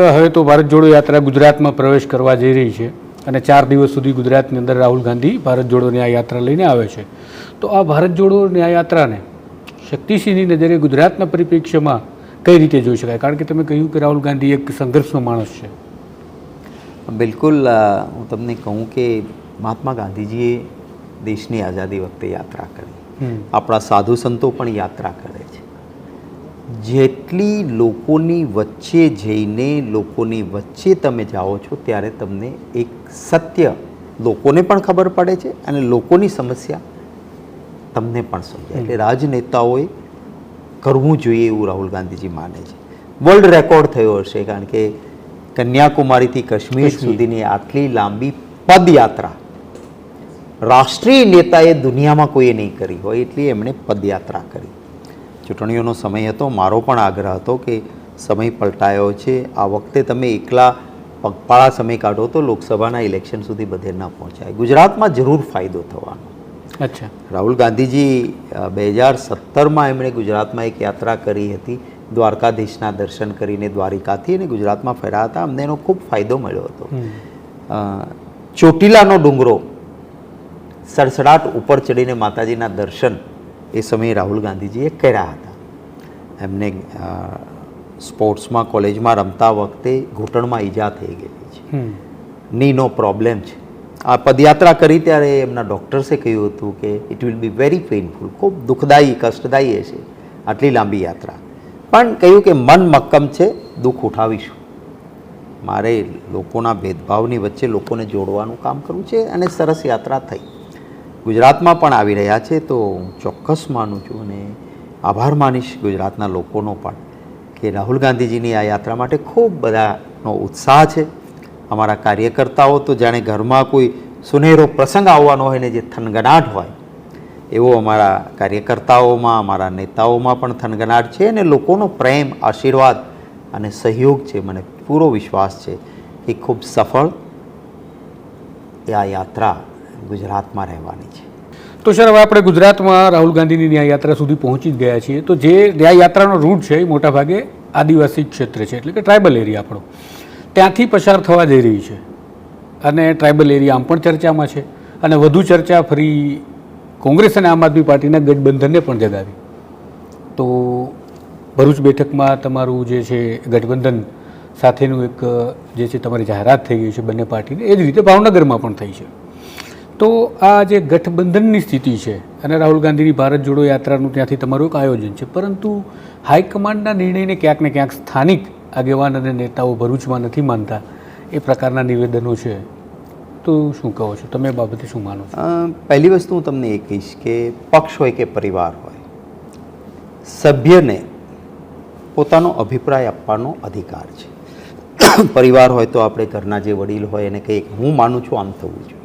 હવે તો ભારત જોડો યાત્રા ગુજરાતમાં પ્રવેશ કરવા જઈ રહી છે અને ચાર દિવસ સુધી ગુજરાતની અંદર રાહુલ ગાંધી ભારત જોડો ન્યાય યાત્રા લઈને આવે છે. તો આ ભારત જોડો ન્યાય યાત્રાને શક્તિસિંહની નજરે ગુજરાતના પરિપ્રેક્ષ્યમાં કઈ રીતે જોઈ શકાય? કારણ કે તમે કહ્યું કે રાહુલ ગાંધી એક સંઘર્ષનો માણસ છે. બિલકુલ હું તમને કહું કે મહાત્મા ગાંધીજીએ દેશની આઝાદી વખતે યાત્રા કરી. આપણા સાધુ સંતો પણ યાત્રા કરે છે. જેટલી લોકોની વચ્ચે જઈને લોકોની વચ્ચે તમે જાઓ છો ત્યારે તમને એક સત્ય લોકોને પણ ખબર પડે છે અને લોકોની સમસ્યા તમને પણ સમજાય એટલે રાજનેતાઓએ કરવું જોઈએ એવું રાહુલ ગાંધીજી માને છે. વર્લ્ડ રેકોર્ડ થયો હશે કારણ કે કન્યાકુમારીથી કાશ્મીર. સુધીની આટલી લાંબી પદયાત્રા રાષ્ટ્રીય નેતાએ દુનિયામાં કોઈએ નહીં કરી હોય એટલી એમણે પદયાત્રા કરી. ચૂંટણીઓનો સમય હતો મારો પણ આગ્રહ હતો કે સમય પલટાયો છે. આ વખતે તમે એકલા પગપાળા સમય કાઢો તો લોકસભાના ઇલેક્શન સુધી બધે ના પહોંચાય. ગુજરાતમાં જરૂર ફાયદો થવાનો. અચ્છા. રાહુલ ગાંધીજી બે હજાર સત્તરમાં એમણે ગુજરાતમાં એક યાત્રા કરી હતી. દ્વારકાધીશના દર્શન કરીને દ્વારિકાથી અને ગુજરાતમાં ફર્યા હતા. અમને એનો ખૂબ ફાયદો મળ્યો હતો. ચોટીલાનો ડુંગરો સડસડાટ ઉપર ચડીને માતાજીના દર્શન એ સમયે રાહુલ ગાંધીજીએ કર્યા હતા. એમને સ્પોર્ટ્સમાં કોલેજમાં રમતા વખતે ઘૂંટણમાં ઈજા થઈ ગયેલી છે. નીનો પ્રોબ્લેમ છે. આ પદયાત્રા કરી ત્યારે એમના ડૉક્ટર્સે કહ્યું હતું કે it will be very painful ખૂબ દુઃખદાયી કષ્ટદાયી હશે આટલી લાંબી યાત્રા. પણ કહ્યું કે મન મક્કમ છે દુઃખ ઉઠાવીશું. મારે લોકોના ભેદભાવની વચ્ચે લોકોને જોડવાનું કામ કરવું છે અને સરસ યાત્રા થઈ. ગુજરાતમાં પણ આવી રહ્યા છે તો હું ચોક્કસ માનું છું અને આભાર માનીશ ગુજરાતના લોકોનો પણ કે રાહુલ ગાંધીજીની આ યાત્રા માટે ખૂબ બધાનો ઉત્સાહ છે. અમારા કાર્યકર્તાઓ તો જાણે ઘરમાં કોઈ સુનેરો પ્રસંગ આવવાનો હોય ને જે થનગનાટ હોય, એવો અમારા કાર્યકર્તાઓમાં, અમારા નેતાઓમાં પણ થનગનાટ છે અને લોકોનો પ્રેમ, આશીર્વાદ અને સહયોગ છે. મને પૂરો વિશ્વાસ છે કે ખૂબ સફળ એ આ યાત્રા ગુજરાતમાં રહેવાની છે. તો સર, હવે આપણે ગુજરાતમાં રાહુલ ગાંધીની ન્યાયયાત્રા સુધી પહોંચી જ ગયા છીએ. તો જે ન્યાયયાત્રાનો રૂટ છે એ મોટાભાગે આદિવાસી ક્ષેત્ર છે, એટલે કે ટ્રાઇબલ એરિયા આપણો. ત્યાંથી પસાર થવા જઈ રહી છે. અને ટ્રાઇબલ એરિયા આમ પણ ચર્ચામાં છે. અને વધુ ચર્ચા ફરી કોંગ્રેસ અને આમ આદમી પાર્ટીના ગઠબંધનને પણ જગાવી. તો ભરૂચ બેઠકમાં તમારું જે છે ગઠબંધન સાથેનું એક, જે છે, તમારી જાહેરાત થઈ ગઈ છે બંને પાર્ટીને, એ જ રીતે ભાવનગરમાં પણ થઈ છે. તો આ જે ગઠબંધનની સ્થિતિ છે અને રાહુલ ગાંધીની ભારત જોડો યાત્રાનું ત્યાંથી તમારું એક આયોજન છે, પરંતુ હાઈકમાન્ડના નિર્ણયને ક્યાંક ને ક્યાંક સ્થાનિક આગેવાન અને નેતાઓ ભરૂચમાં નથી માનતા. એ પ્રકારના નિવેદનો છે. તો શું કહો છો? તમે બાબતે શું માનો છો? પહેલી વસ્તુ હું તમને એ કહીશ કે પક્ષ હોય કે પરિવાર હોય, સભ્યને પોતાનો અભિપ્રાય આપવાનો અધિકાર છે. પરિવાર હોય તો આપણે ઘરના જે વડીલ હોય એને કહીએ કે હું માનું છું આમ થવું જોઈએ.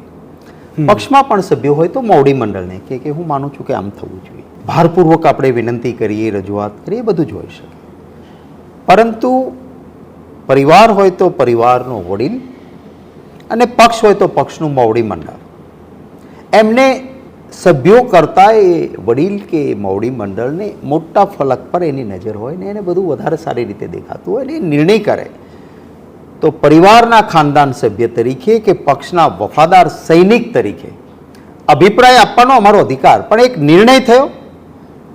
પક્ષમાં પણ સભ્યો હોય તો મોવડી મંડળને કે કે હું માનું છું કે આમ થવું જોઈએ. ભારપૂર્વક આપણે વિનંતી કરીએ, રજૂઆત કરીએ એ બધું જ હોઈ શકે. પરંતુ પરિવાર હોય તો પરિવારનો વડીલ અને પક્ષ હોય તો પક્ષનું મોવડી મંડળ. એમને સભ્યો કરતાં એ વડીલ કે મોવડી મંડળને મોટા ફલક પર એની નજર હોય ને એને બધું વધારે સારી રીતે દેખાતું હોય અને એ નિર્ણય કરે. તો પરિવારના ખાનદાન સભ્ય તરીકે કે પક્ષના વફાદાર સૈનિક તરીકે? અભિપ્રાય આપવાનો અમારો અધિકાર પણ એક નિર્ણય થયો.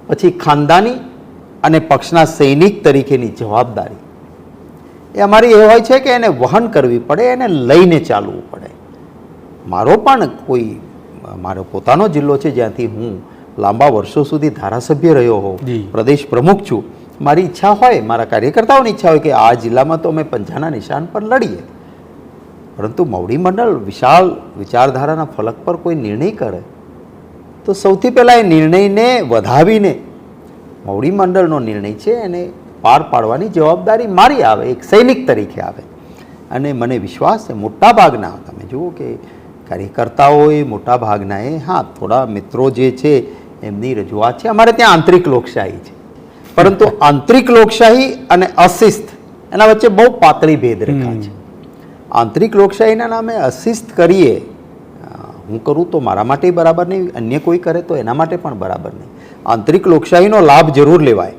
પછી ખાનદાની અને પક્ષના સૈનિક તરીકેની જવાબદારી. એ અમારી એ હોય છે કે એને વહન કરવી પડે એને લઈને ચાલવું પડે. મારો પણ કોઈ મારો પોતાનો જિલ્લો છે જ્યાંથી હું લાંબા વર્ષો સુધી ધારાસભ્ય રહ્યો હોઉં પ્રદેશ પ્રમુખ છું. મારી ઈચ્છા હોય, મારા કાર્યકર્તાઓની ઈચ્છા હોય કે આ જિલ્લામાં તો અમે પંજાના નિશાન પર લડીએ. પરંતુ મવડી મંડળ વિશાળ વિચારધારાના ફલક પર કોઈ નિર્ણય કરે, તો સૌથી પહેલાં એ નિર્ણયને વધાવીને મવડી મંડળનો નિર્ણય છે એને પાર પાડવાની જવાબદારી મારી આવે, એક સૈનિક તરીકે આવે. અને મને વિશ્વાસ છે મોટા ભાગના તમે જુઓ કે કાર્યકર્તાઓએ મોટા ભાગનાએ હા, થોડા મિત્રો જે છે, એમની રજૂઆત છે. અમારે ત્યાં આંતરિક લોકશાહી છે. પરંતુ આંતરિક લોકશાહી અને અશિસ્ત એના વચ્ચે બહુ પાતળી ભેદરેખા છે. આંતરિક લોકશાહીના નામે અશિસ્ત કરીએ હું કરું તો મારા માટે બરાબર નહીં, અન્ય કોઈ કરે તો એના માટે પણ બરાબર નહીં. આંતરિક લોકશાહીનો લાભ જરૂર લેવાય.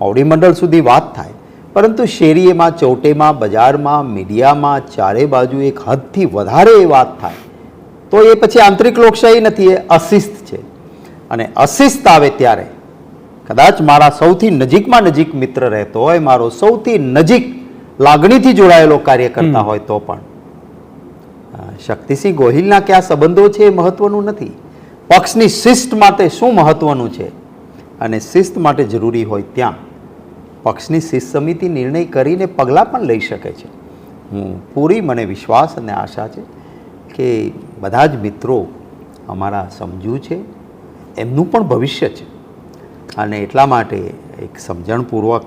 મોવડી મંડળ સુધી વાત થાય. પરંતુ શેરીએમાં, ચૌટેમાં, બજારમાં, મીડિયામાં, ચારે બાજુ એક હદથી વધારે એ વાત થાય, તો એ પછી આંતરિક લોકશાહી નથી, એ અશિસ્ત છે. અને અશિસ્ત આવે ત્યારે કદાચ મારા સૌથી નજીકમાં નજીક મિત્ર રહેતો હોય મારો સૌથી નજીક લાગણીથી જોડાયેલો કાર્ય કરતા હોય તો પણ. શક્તિસિંહ ગોહિલના કયા સંબંધો છે એ મહત્વનું નથી. પક્ષની શિસ્ત માટે શું મહત્વનું છે? અને શિસ્ત માટે જરૂરી હોય ત્યાં. પક્ષની શિસ્ત સમિતિ નિર્ણય કરીને પગલાં પણ લઈ શકે છે. હું પૂરી મને વિશ્વાસ અને આશા છે કે બધા જ મિત્રો અમારા સમજુ છે એમનું પણ ભવિષ્ય છે. અને એટલા માટે એક સમજણપૂર્વક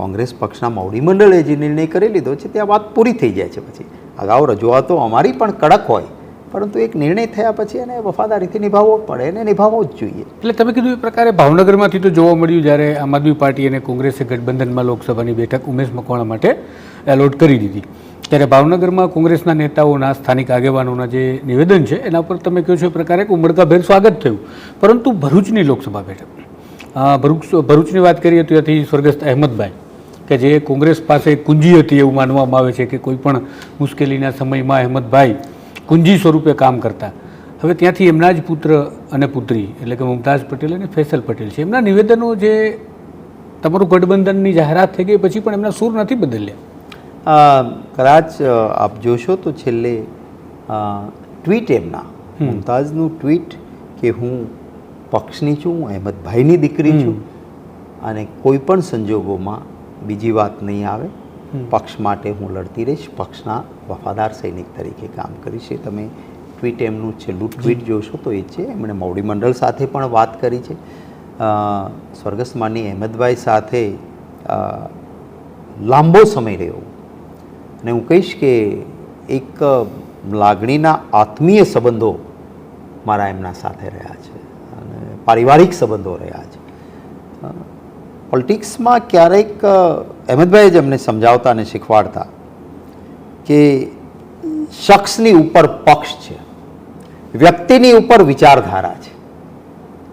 કોંગ્રેસ પક્ષના મોવડી મંડળે જે નિર્ણય કરી લીધો છે ત્યાં વાત પૂરી થઈ જાય છે પછી. અગાઉ રજૂઆતો અમારી પણ કડક હોય, પરંતુ એક નિર્ણય થયા પછી એને વફાદારીથી નિભાવવો પડે એને નિભાવવો જ જોઈએ. એટલે તમે કીધું એ પ્રકારે ભાવનગરમાંથી તો જોવા મળ્યું જ્યારે આમ આદમી પાર્ટી અને કોંગ્રેસે ગઠબંધનમાં લોકસભાની બેઠક ઉમેશ મકવાણા માટે એલોટ કરી દીધી. ત્યારે ભાવનગરમાં કોંગ્રેસના નેતાઓના, સ્થાનિક આગેવાનોના જે નિવેદન છે, એના પર તમે કહો છો એ પ્રકારે ઉમળકાભેર સ્વાગત થયું. પરંતુ ભરૂચની લોકસભા બેઠક ભરૂચ ભરૂચની વાત કરીએ તો ત્યાંથી સ્વર્ગસ્થ અહેમદભાઈ કે જે કોંગ્રેસ પાસે કુંજી હતી એવું માનવામાં આવે છે કે કોઈ પણ મુશ્કેલીના સમયમાં અહેમદભાઈ કુંજી સ્વરૂપે કામ કરતા. હવે ત્યાંથી એમના જ પુત્ર અને પુત્રી એટલે કે મુમતાઝ પટેલ અને ફેસલ પટેલ છે. એમના નિવેદનો જે તમારું ગઠબંધનની જાહેરાત થઈ ગઈ પછી પણ એમના સૂર નથી બદલ્યા. કદાચ આપ જોશો તો છેલ્લે ટ્વીટ એમના. મુમતાઝનું ટ્વીટ કે હું પક્ષની છું હું અહેમદભાઈની દીકરી છું અને કોઈ પણ સંજોગોમાં બીજી વાત નહીં આવે. પક્ષ માટે હું લડતી રહીશ. પક્ષના વફાદાર સૈનિક તરીકે કામ કરીશ. એ તમે ટ્વીટ એમનું છેલ્લું ટ્વીટ જોશો તો એ છે. એમણે મોવડી મંડળ સાથે પણ વાત કરી છે. અ, સ્વર્ગસ્થ માનની અહેમદભાઈ સાથે લાંબો સમય રહ્યો. અને હું કહીશ કે એક લાગણીના આત્મીય સંબંધો મારા એમના સાથે રહ્યા છે. પારિવારિક સંબંધો રહ્યા છે. પોલિટિક્સમાં ક્યારેક અહેમદભાઈ જ અમને સમજાવતા અને શીખવાડતા કે શખ્સની ઉપર પક્ષ છે, વ્યક્તિની ઉપર વિચારધારા છે.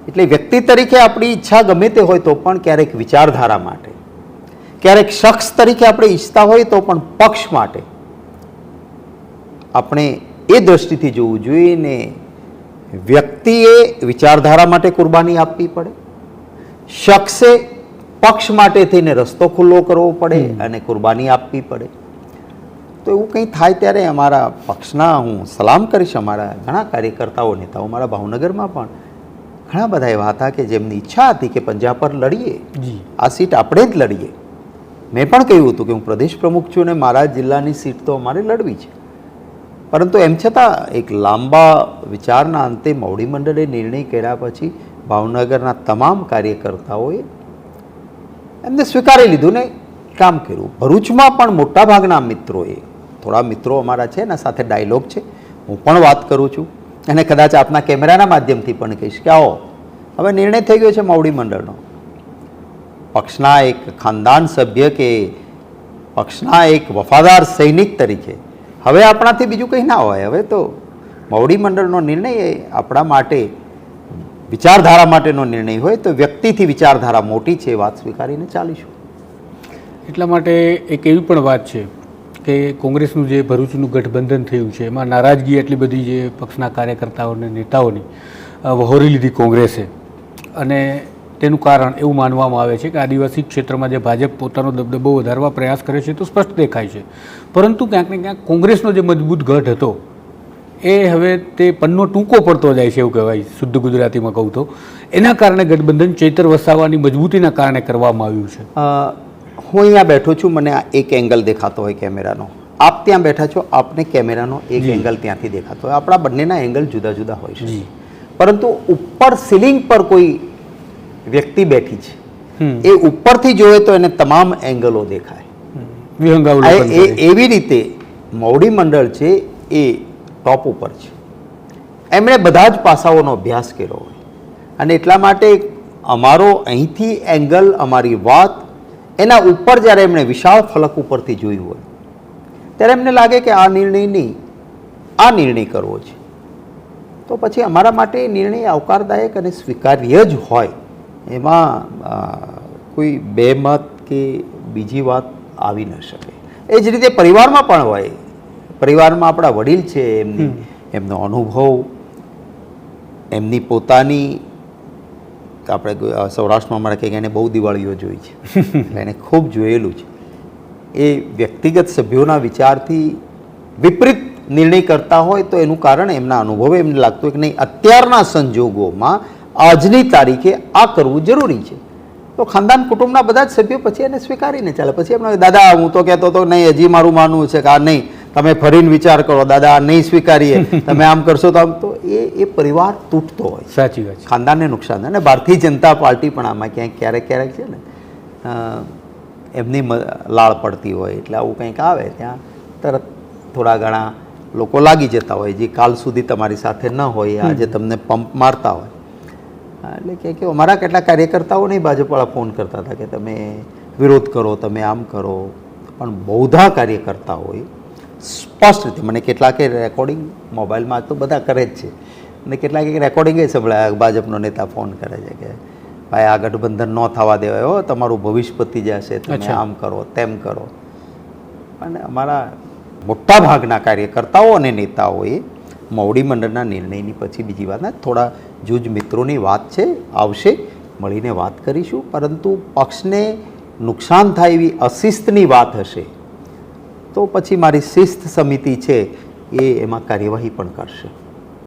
એટલે વ્યક્તિ તરીકે આપણી ઈચ્છા ગમે તે હોય તો પણ ક્યારેક વિચારધારા માટે, ક્યારેક શખ્સ તરીકે આપણે ઈચ્છતા હોય તો પણ પક્ષ માટે આપણે એ દ્રષ્ટિથી જોવું જોઈએ ને વ્યક્તિએ વિચારધારા માટે કુરબાની આપવી પડે. શખ્સે પક્ષ માટે થઈને રસ્તો ખુલ્લો કરવો પડે અને કુરબાની આપવી પડે. તો એવું કંઈ થાય ત્યારે અમારા પક્ષના હું સલામ કરીશ અમારા ઘણા કાર્યકર્તાઓ નેતાઓ મારા ભાવનગરમાં પણ. ઘણા બધા એવા હતા કે જેમની ઈચ્છા હતી કે પંજાબ પર લડીએ. જી. આ સીટ આપણે જ લડીએ. મેં પણ કહ્યું હતું કે હું પ્રદેશ પ્રમુખ છું અને મારા જિલ્લાની સીટ તો અમારે લડવી છે. પરંતુ એમ છતાં એક લાંબા વિચારના અંતે મોવડી મંડળે નિર્ણય કર્યા પછી ભાવનગરના તમામ કાર્યકર્તાઓએ એમને સ્વીકારી લીધું ને કામ કર્યું. ભરૂચમાં પણ મોટાભાગના મિત્રોએ, થોડા મિત્રો અમારા છે એના સાથે ડાયલોગ છે, હું પણ વાત કરું છું. અને કદાચ આપના કેમેરાના માધ્યમથી પણ કહીશ કે આવો, હવે નિર્ણય થઈ ગયો છે મોવડી મંડળનો. પક્ષના એક ખાનદાન સભ્ય કે પક્ષના એક વફાદાર સૈનિક તરીકે હવે આપણાથી બીજું કંઈ ના હોય. હવે તો મોવડી મંડળનો નિર્ણય એ આપણા માટે વિચારધારા માટેનો નિર્ણય હોય તો વ્યક્તિથી વિચારધારા મોટી છે વાત સ્વીકારીને ચાલીશું. એટલા માટે એક એવી પણ વાત છે કે કોંગ્રેસનું જે ભરૂચનું ગઠબંધન થયું છે, એમાં નારાજગી એટલી બધી જે પક્ષના કાર્યકર્તાઓને, નેતાઓની વહોરી લીધી કોંગ્રેસે. અને તેનું કારણ એવું માનવામાં આવે છે કે આદિવાસી ક્ષેત્રમાં જે ભાજપ પોતાનો દબદબો વધારવા પ્રયાસ કરે છે તો સ્પષ્ટ દેખાય છે. પરંતુ ક્યાંક ને ક્યાંક કોંગ્રેસનો જે મજબૂત ગઢ હતો એ હવે તે પન્નો ટૂંકો પડતો જાય છે એવું કહેવાય શુદ્ધ ગુજરાતીમાં કહું તો. એના કારણે ગઠબંધન ચૈતર વસાવાની મજબૂતીના કારણે કરવામાં આવ્યું છે. હું અહીંયા બેઠો છું મને આ એક એંગલ દેખાતો હોય કેમેરાનો. આપ ત્યાં બેઠા છો આપને કેમેરાનો એક એંગલ ત્યાંથી દેખાતો હોય. આપણા બંનેના એંગલ જુદા જુદા હોય છે. પરંતુ ઉપર સીલિંગ પર કોઈ વ્યક્તિ બેઠી છે. એ ઉપરથી જોવે તો એને તમામ એંગલો દેખાય. એ એવી રીતે મોવડી મંડળ છે એ ટોપ ઉપર છે. એમણે બધા જ પાસાઓનો અભ્યાસ કર્યો હોય. અને એટલા માટે અમારો અહીંથી એંગલ અમારી વાત એના ઉપર જ્યારે એમણે વિશાળ ફલક ઉપરથી જોયું હોય ત્યારે એમને લાગે કે આ નિર્ણય નહીં આ નિર્ણય કરવો છે. તો પછી અમારા માટે એ નિર્ણય આવકારદાયક અને સ્વીકાર્ય જ હોય. એમાં કોઈ કોઈ બેમત કે બીજી વાત આવી ન શકે. એ જ રીતે પરિવારમાં પણ હોય. પરિવારમાં આપણા વડીલ છે એમની એમનો અનુભવ એમની પોતાની આપણે સૌરાષ્ટ્રમાં અ, સૌરાષ્ટ્રમાં કે કંઈક એને બહુ દિવાળીઓ જોઈ છે. એને ખૂબ જોયેલું છે. એ વ્યક્તિગત સભ્યોના વિચારથી વિપરીત નિર્ણય કરતા હોય તો એનું કારણ એમના અનુભવે. એમને લાગતું કે નહીં અત્યારના સંજોગોમાં આજની તારીખે આ કરવું જરૂરી છે. તો ખાનદાન કુટુંબના બધા જ સભ્યો પછી એને સ્વીકારીને ચાલે. પછી એમને દાદા હું તો કહેતો હતો નહીં હજી મારું માનવું છે કે આ નહીં. તમે ફરીને વિચાર કરો દાદા આ નહીં સ્વીકારીએ. તમે આમ કરશો તો આમ. તો એ એ પરિવાર તૂટતો હોય સાચી વાત ખાનદાનને નુકસાન થાય. અને ભારતીય જનતા પાર્ટી પણ આમાં ક્યાંક ક્યારેક ક્યારેક છે ને એમની લાળ પડતી હોય એટલે આવું કંઈક આવે. ત્યાં તરત થોડા ઘણા લોકો લાગી જતા હોય જે કાલ સુધી તમારી સાથે ન હોય આજે તમને પંપ મારતા હોય. એટલે કે કે અમારા કેટલાક કાર્યકર્તાઓને ભાજપવાળા ફોન કરતા હતા કે તમે વિરોધ કરો તમે આમ કરો. પણ બહુધા કાર્યકર્તાઓએ સ્પષ્ટ રીતે મને કેટલાકે રેકોર્ડિંગ મોબાઈલમાં તો બધા કરે જ છે. અને કેટલાકે રેકોર્ડિંગ એ સંભળાય ભાજપનો નેતા ફોન કરે છે કે ભાઈ આ ગઠબંધન ન થવા દેવાય હો તમારું ભવિષ્ય પતી જશે તમે. આમ કરો તેમ કરો. અને અમારા મોટા ભાગના કાર્યકર્તાઓ અને નેતાઓએ મોવડી મંડળના નિર્ણયની પછી બીજી વાત ના થોડા જૂજ મિત્રોની વાત છે, આવશે, મળીને વાત કરીશું. પરંતુ પક્ષને નુકસાન થાય એવી અશિસ્તની વાત હશે, તો પછી મારી શિસ્ત સમિતિ છે એ એમાં કાર્યવાહી પણ કરશે.